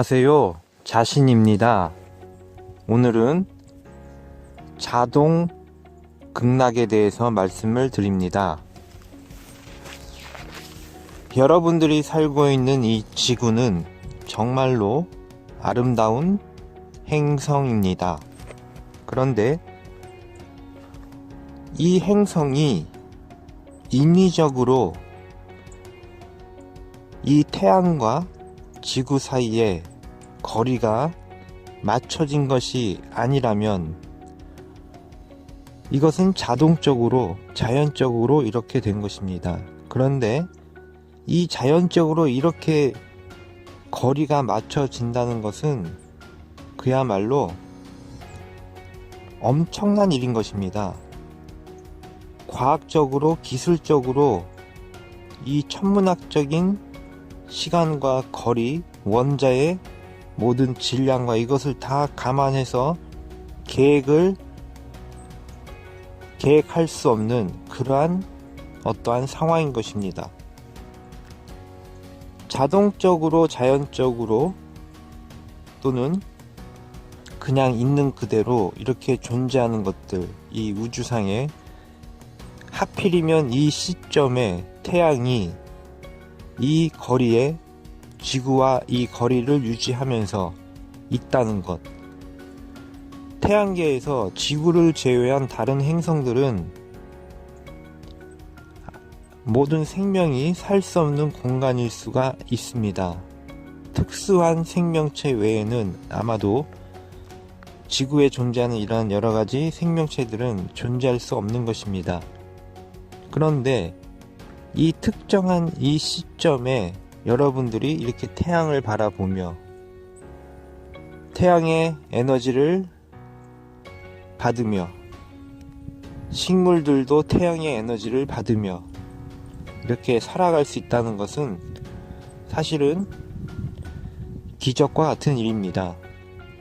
안녕하세요. 자신입니다. 오늘은 자동 극락에 대해서 말씀을 드립니다. 여러분들이 살고 있는 이 지구는 정말로 아름다운 행성입니다. 그런데 이 행성이 인위적으로 이 태양과 지구 사이에 거리가 맞춰진 것이 아니라면 이것은 자동적으로 자연적으로 이렇게 된 것입니다. 그런데 이 자연적으로 이렇게 거리가 맞춰진다는 것은 그야말로 엄청난 일인 것입니다. 과학적으로, 기술적으로 이 천문학적인 시간과 거리, 원자의 모든 질량과 이것을 다 감안해서 계획을 계획할 수 없는 그러한 어떠한 상황인 것입니다. 자동적으로 자연적으로 또는 그냥 있는 그대로 이렇게 존재하는 것들 이 우주상에 하필이면 이 시점에 태양이 이 거리에 지구와 이 거리를 유지하면서 있다는 것. 태양계에서 지구를 제외한 다른 행성들은 모든 생명이 살 수 없는 공간일 수가 있습니다. 특수한 생명체 외에는 아마도 지구에 존재하는 이러한 여러 가지 생명체들은 존재할 수 없는 것입니다. 그런데 이 특정한 이 시점에 여러분들이 이렇게 태양을 바라보며 태양의 에너지를 받으며 식물들도 태양의 에너지를 받으며 이렇게 살아갈 수 있다는 것은 사실은 기적과 같은 일입니다.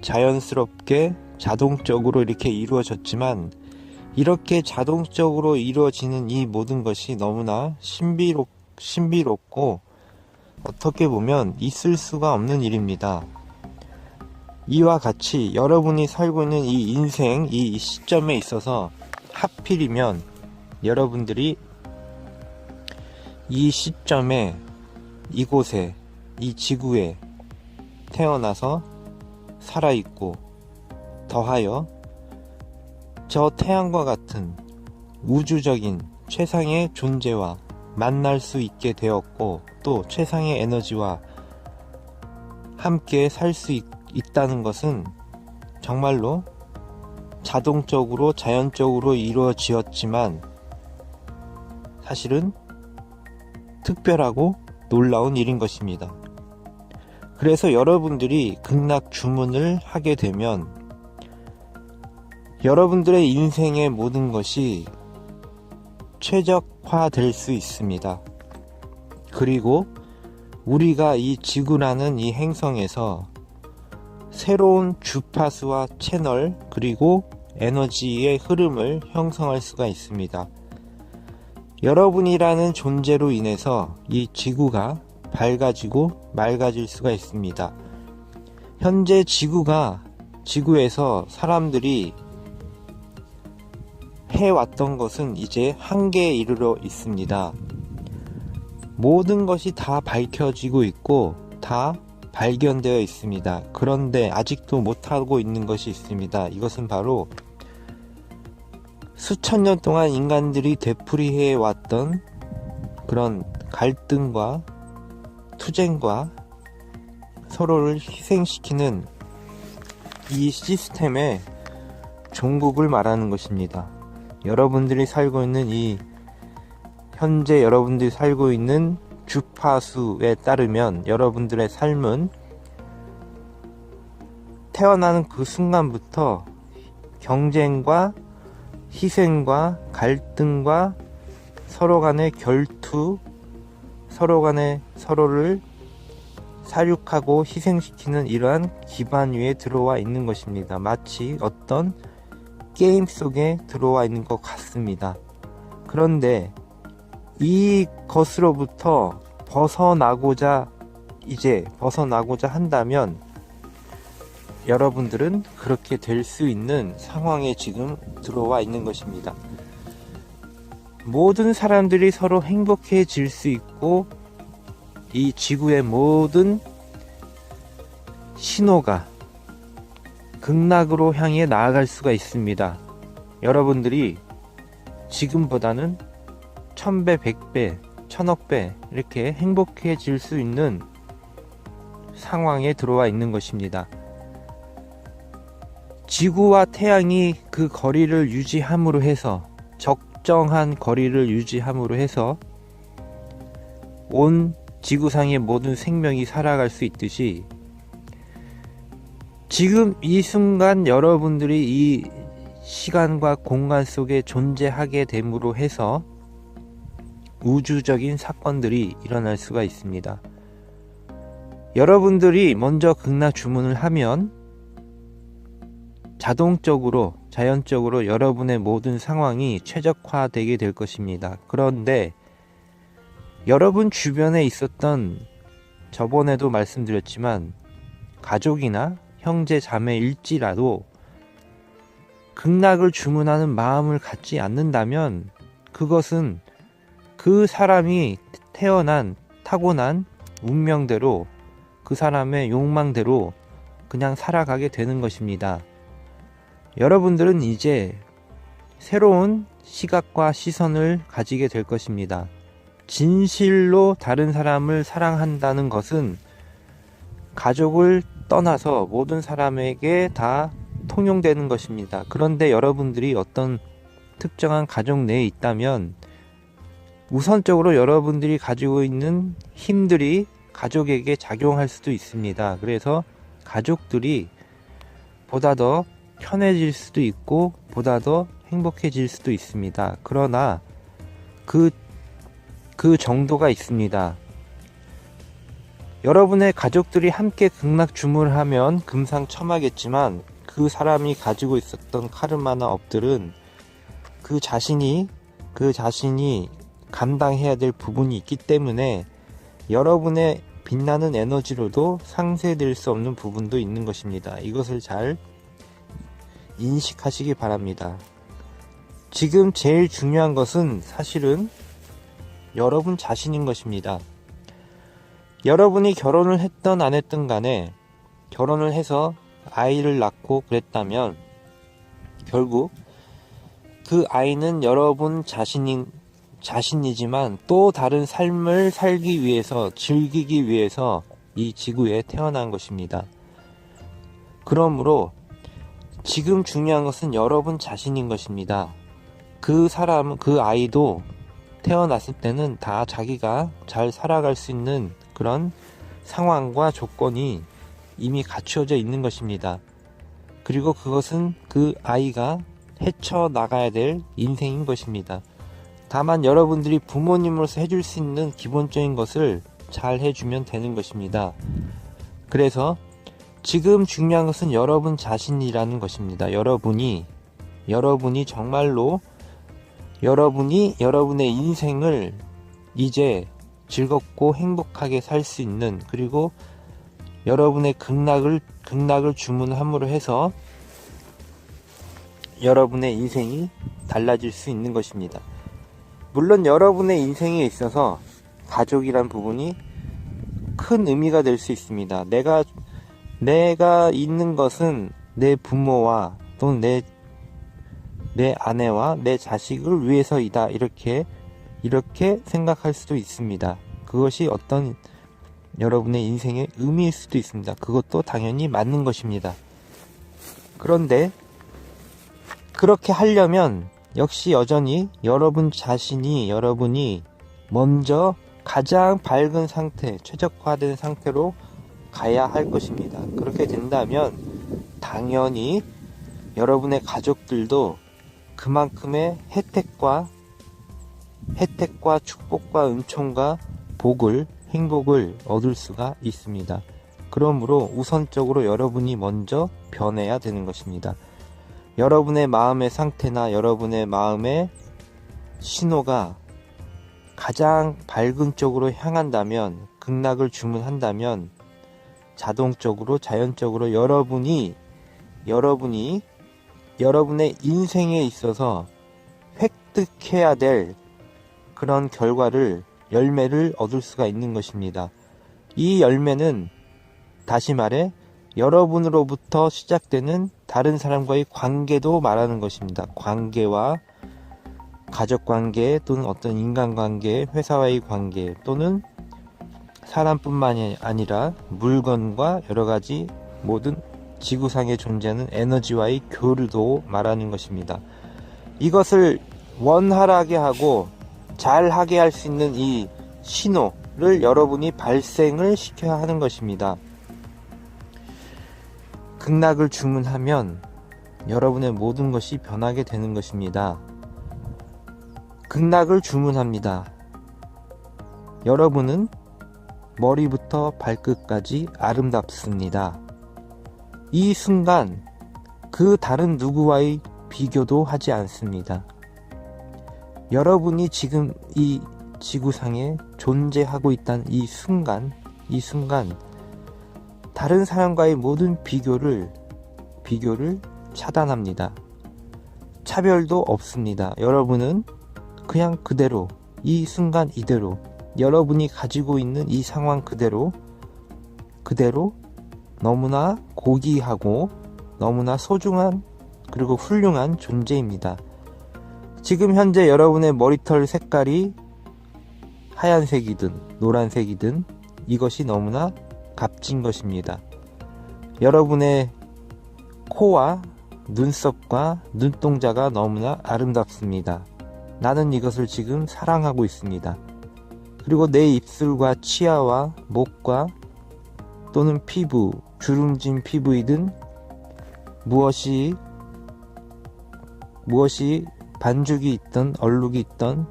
자연스럽게 자동적으로 이렇게 이루어졌지만 이렇게 자동적으로 이루어지는 이 모든 것이 너무나 신비롭, 신비롭고 어떻게 보면 있을 수가 없는 일입니다. 이와 같이 여러분이 살고 있는 이 인생, 이 시점에 있어서 하필이면 여러분들이 이 시점에 이곳에 이 지구에 태어나서 살아있고 더하여 저 태양과 같은 우주적인 최상의 존재와 만날 수 있게 되었고 또 최상의 에너지와 함께 살 수 있다는 것은 정말로 자동적으로 자연적으로 이루어지었지만 사실은 특별하고 놀라운 일인 것입니다. 그래서 여러분들이 극락 주문을 하게 되면 여러분들의 인생의 모든 것이 최적화될 수 있습니다. 그리고 우리가 이 지구라는 이 행성에서 새로운 주파수와 채널 그리고 에너지의 흐름을 형성할 수가 있습니다. 여러분이라는 존재로 인해서 이 지구가 밝아지고 맑아질 수가 있습니다. 현재 지구가 지구에서 사람들이 해왔던 것은 이제 한계에 이르러 있습니다. 모든 것이 다 밝혀지고 있고 다 발견되어 있습니다. 그런데 아직도 못하고 있는 것이 있습니다. 이것은 바로 수천 년 동안 인간들이 되풀이해 왔던 그런 갈등과 투쟁과 서로를 희생시키는 이 시스템의 종국을 말하는 것입니다. 여러분들이 살고 있는 이 현재 여러분들이 살고 있는 주파수에 따르면 여러분들의 삶은 태어나는 그 순간부터 경쟁과 희생과 갈등과 서로 간의 결투, 서로 간의 서로를 사육하고 희생시키는 이러한 기반 위에 들어와 있는 것입니다. 마치 어떤 게임 속에 들어와 있는 것 같습니다. 그런데 이 것으로부터 벗어나고자 이제 벗어나고자 한다면 여러분들은 그렇게 될 수 있는 상황에 지금 들어와 있는 것입니다. 모든 사람들이 서로 행복해질 수 있고 이 지구의 모든 신호가 극락으로 향해 나아갈 수가 있습니다. 여러분들이 지금보다는 천배, 백배, 천억배 이렇게 행복해질 수 있는 상황에 들어와 있는 것입니다. 지구와 태양이 그 거리를 유지함으로 해서 적정한 거리를 유지함으로 해서 온 지구상의 모든 생명이 살아갈 수 있듯이 지금 이 순간 여러분들이 이 시간과 공간 속에 존재하게 됨으로 해서 우주적인 사건들이 일어날 수가 있습니다. 여러분들이 먼저 극락 주문을 하면 자동적으로 자연적으로 여러분의 모든 상황이 최적화되게 될 것입니다. 그런데 여러분 주변에 있었던 저번에도 말씀드렸지만 가족이나 형제 자매일지라도 극락을 주문하는 마음을 갖지 않는다면 그것은 그 사람이 태어난 타고난 운명대로 그 사람의 욕망대로 그냥 살아가게 되는 것입니다. 여러분들은 이제 새로운 시각과 시선을 가지게 될 것입니다. 진실로 다른 사람을 사랑한다는 것은 가족을 떠나서 모든 사람에게 다 통용되는 것입니다. 그런데 여러분들이 어떤 특정한 가족 내에 있다면 우선적으로 여러분들이 가지고 있는 힘들이 가족에게 작용할 수도 있습니다. 그래서 가족들이 보다 더 편해질 수도 있고 보다 더 행복해질 수도 있습니다. 그러나 그, 그 정도가 있습니다. 여러분의 가족들이 함께 극락 주문을 하면 금상첨화겠지만 그 사람이 가지고 있었던 카르마나 업들은 그 자신이 그 자신이 감당해야 될 부분이 있기 때문에 여러분의 빛나는 에너지로도 상쇄될 수 없는 부분도 있는 것입니다. 이것을 잘 인식하시기 바랍니다. 지금 제일 중요한 것은 사실은 여러분 자신인 것입니다. 여러분이 결혼을 했던 안 했던 간에 결혼을 해서 아이를 낳고 그랬다면 결국 그 아이는 여러분 자신인 자신이지만 또 다른 삶을 살기 위해서 즐기기 위해서 이 지구에 태어난 것입니다. 그러므로 지금 중요한 것은 여러분 자신인 것입니다. 그 사람, 그 아이도 태어났을 때는 다 자기가 잘 살아갈 수 있는 그런 상황과 조건이 이미 갖추어져 있는 것입니다. 그리고 그것은 그 아이가 헤쳐 나가야 될 인생인 것입니다. 다만 여러분들이 부모님으로서 해줄 수 있는 기본적인 것을 잘 해주면 되는 것입니다. 그래서 지금 중요한 것은 여러분 자신이라는 것입니다. 여러분이, 여러분이 정말로 여러분이 여러분의 인생을 이제 즐겁고 행복하게 살 수 있는 그리고 여러분의 극락을 극락을 주문함으로 해서 여러분의 인생이 달라질 수 있는 것입니다. 물론 여러분의 인생에 있어서 가족이란 부분이 큰 의미가 될 수 있습니다. 내가 내가 있는 것은 내 부모와 또는 내, 내 아내와 내 자식을 위해서이다. 이렇게, 이렇게 생각할 수도 있습니다. 그것이 어떤 여러분의 인생의 의미일 수도 있습니다. 그것도 당연히 맞는 것입니다. 그런데, 그렇게 하려면 역시 여전히 여러분 자신이 여러분이 먼저 가장 밝은 상태, 최적화된 상태로 가야 할 것입니다. 그렇게 된다면 당연히 여러분의 가족들도 그만큼의 혜택과 혜택과 축복과 은총과 복을 행복을 얻을 수가 있습니다. 그러므로 우선적으로 여러분이 먼저 변해야 되는 것입니다. 여러분의 마음의 상태나 여러분의 마음의 신호가 가장 밝은 쪽으로 향한다면 극락을 주문한다면 자동적으로 자연적으로 여러분이 여러분이 여러분의 인생에 있어서 획득해야 될 그런 결과를 열매를 얻을 수가 있는 것입니다. 이 열매는 다시 말해 여러분으로부터 시작되는 다른 사람과의 관계도 말하는 것입니다. 관계와 가족 관계 또는 어떤 인간 관계, 회사와의 관계 또는 사람뿐만이 아니라 물건과 여러 가지 모든 지구상에 존재하는 에너지와의 교류도 말하는 것입니다. 이것을 원활하게 하고 잘하게 할 수 있는 이 신호를 여러분이 발생을 시켜야 하는 것입니다. 극락을 주문하면 여러분의 모든 것이 변하게 되는 것입니다. 극락을 주문합니다. 여러분은 머리부터 발끝까지 아름답습니다. 이 순간 그 다른 누구와의 비교도 하지 않습니다. 여러분이 지금 이 지구상에 존재하고 있다는 이 순간, 이 순간, 다른 사람과의 모든 비교를, 비교를 차단합니다. 차별도 없습니다. 여러분은 그냥 그대로, 이 순간 이대로, 여러분이 가지고 있는 이 상황 그대로, 그대로 너무나 고귀하고 너무나 소중한 그리고 훌륭한 존재입니다. 지금 현재 여러분의 머리털 색깔이 하얀색이든 노란색이든 이것이 너무나 값진 것입니다. 여러분의 코와 눈썹과 눈동자가 너무나 아름답습니다. 나는 이것을 지금 사랑하고 있습니다. 그리고 내 입술과 치아와 목과 또는 피부, 주름진 피부이든 무엇이 무엇이 반죽이 있던 얼룩이 있던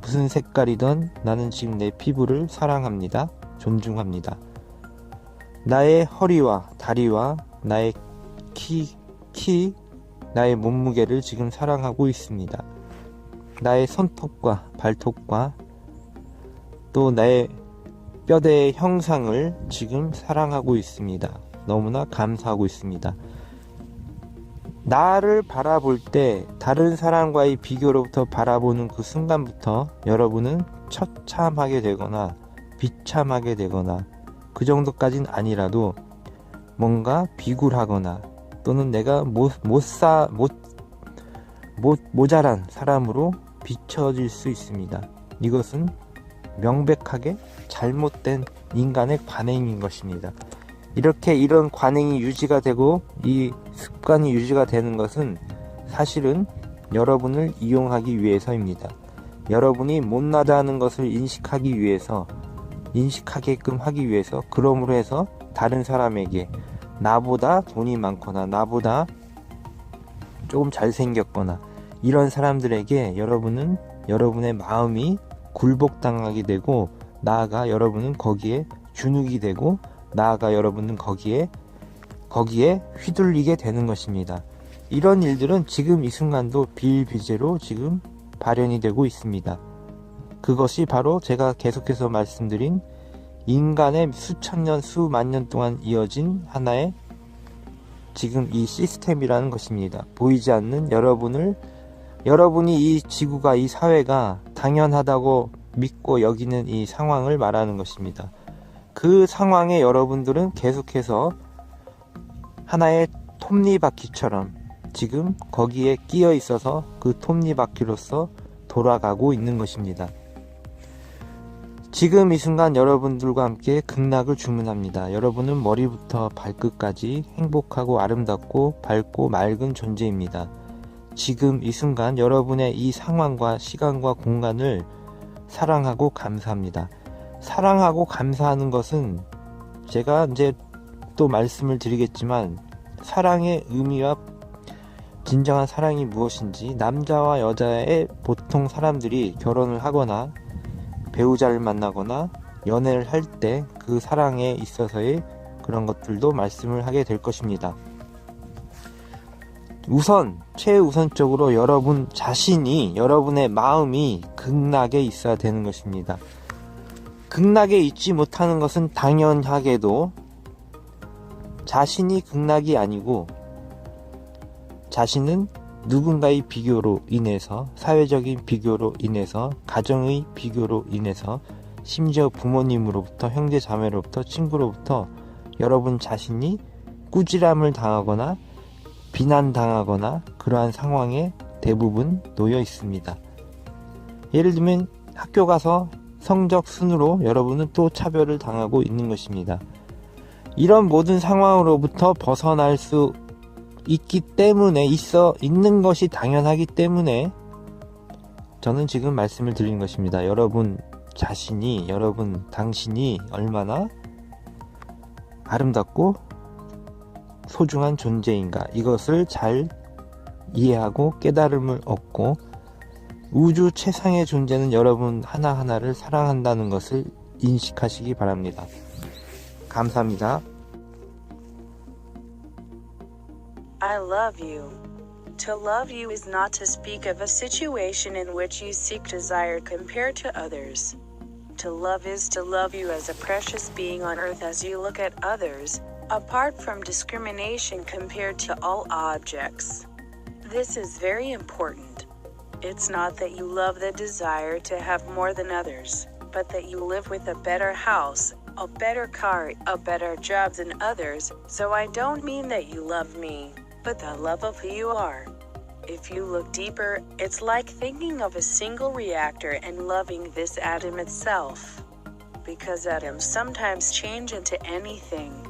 무슨 색깔이던 나는 지금 내 피부를 사랑합니다. 존중합니다. 나의 허리와 다리와 나의 키, 키, 나의 몸무게를 지금 사랑하고 있습니다. 나의 손톱과 발톱과 또 나의 뼈대의 형상을 지금 사랑하고 있습니다. 너무나 감사하고 있습니다. 나를 바라볼 때 다른 사람과의 비교로부터 바라보는 그 순간부터 여러분은 처참하게 되거나 비참하게 되거나 그 정도까진 아니라도 뭔가 비굴하거나 또는 내가 못, 못 사, 못, 못, 모자란 사람으로 비춰질 수 있습니다. 이것은 명백하게 잘못된 인간의 관행인 것입니다. 이렇게 이런 관행이 유지가 되고 이 습관이 유지가 되는 것은 사실은 여러분을 이용하기 위해서입니다. 여러분이 못나다는 것을 인식하기 위해서 인식하게끔 하기 위해서 그러므로 해서 다른 사람에게 나보다 돈이 많거나 나보다 조금 잘생겼거나 이런 사람들에게 여러분은 여러분의 마음이 굴복당하게 되고 나아가 여러분은 거기에 주눅이 되고 나아가 여러분은 거기에 거기에 휘둘리게 되는 것입니다. 이런 일들은 지금 이 순간도 비일비재로 지금 발현이 되고 있습니다. 그것이 바로 제가 계속해서 말씀드린 인간의 수천 년, 수만 년 동안 이어진 하나의 지금 이 시스템이라는 것입니다. 보이지 않는 여러분을, 여러분이 이 지구가, 이 사회가 당연하다고 믿고 여기는 이 상황을 말하는 것입니다. 그 상황에 여러분들은 계속해서 하나의 톱니바퀴처럼 지금 거기에 끼어 있어서 그 톱니바퀴로서 돌아가고 있는 것입니다. 지금 이 순간 여러분들과 함께 극락을 주문합니다. 여러분은 머리부터 발끝까지 행복하고 아름답고 밝고 맑은 존재입니다. 지금 이 순간 여러분의 이 상황과 시간과 공간을 사랑하고 감사합니다. 사랑하고 감사하는 것은 제가 이제 또 말씀을 드리겠지만 사랑의 의미와 진정한 사랑이 무엇인지 남자와 여자의 보통 사람들이 결혼을 하거나 배우자를 만나거나 연애를 할 때 그 사랑에 있어서의 그런 것들도 말씀을 하게 될 것입니다. 우선 최우선적으로 여러분 자신이 여러분의 마음이 극락에 있어야 되는 것입니다. 극락에 있지 못하는 것은 당연하게도 자신이 극락이 아니고 자신은 누군가의 비교로 인해서 사회적인 비교로 인해서 가정의 비교로 인해서 심지어 부모님으로부터 형제 자매로부터 친구로부터 여러분 자신이 꾸지람을 당하거나 비난당하거나 그러한 상황에 대부분 놓여 있습니다. 예를 들면 학교 가서 성적 순으로 여러분은 또 차별을 당하고 있는 것입니다. 이런 모든 상황으로부터 벗어날 수 있기 때문에 있어 있는 것이 당연하기 때문에 저는 지금 말씀을 드린 것입니다. 여러분 자신이 여러분 당신이 얼마나 아름답고 소중한 존재인가 이것을 잘 이해하고 깨달음을 얻고 우주 최상의 존재는 여러분 하나하나를 사랑한다는 것을 인식하시기 바랍니다. 감사합니다. I love you. To love you is not to speak of a situation in which you seek desire compared to others. To love is to love you as a precious being on earth as you look at others, apart from discrimination compared to all objects. This is very important. It's not that you love the desire to have more than others, but that you live with a better house, a better car, a better job than others. So I don't mean that you love me, but the love of who you are. If you look deeper, it's like thinking of a single reactor and loving this atom itself. Because atoms sometimes change into anything.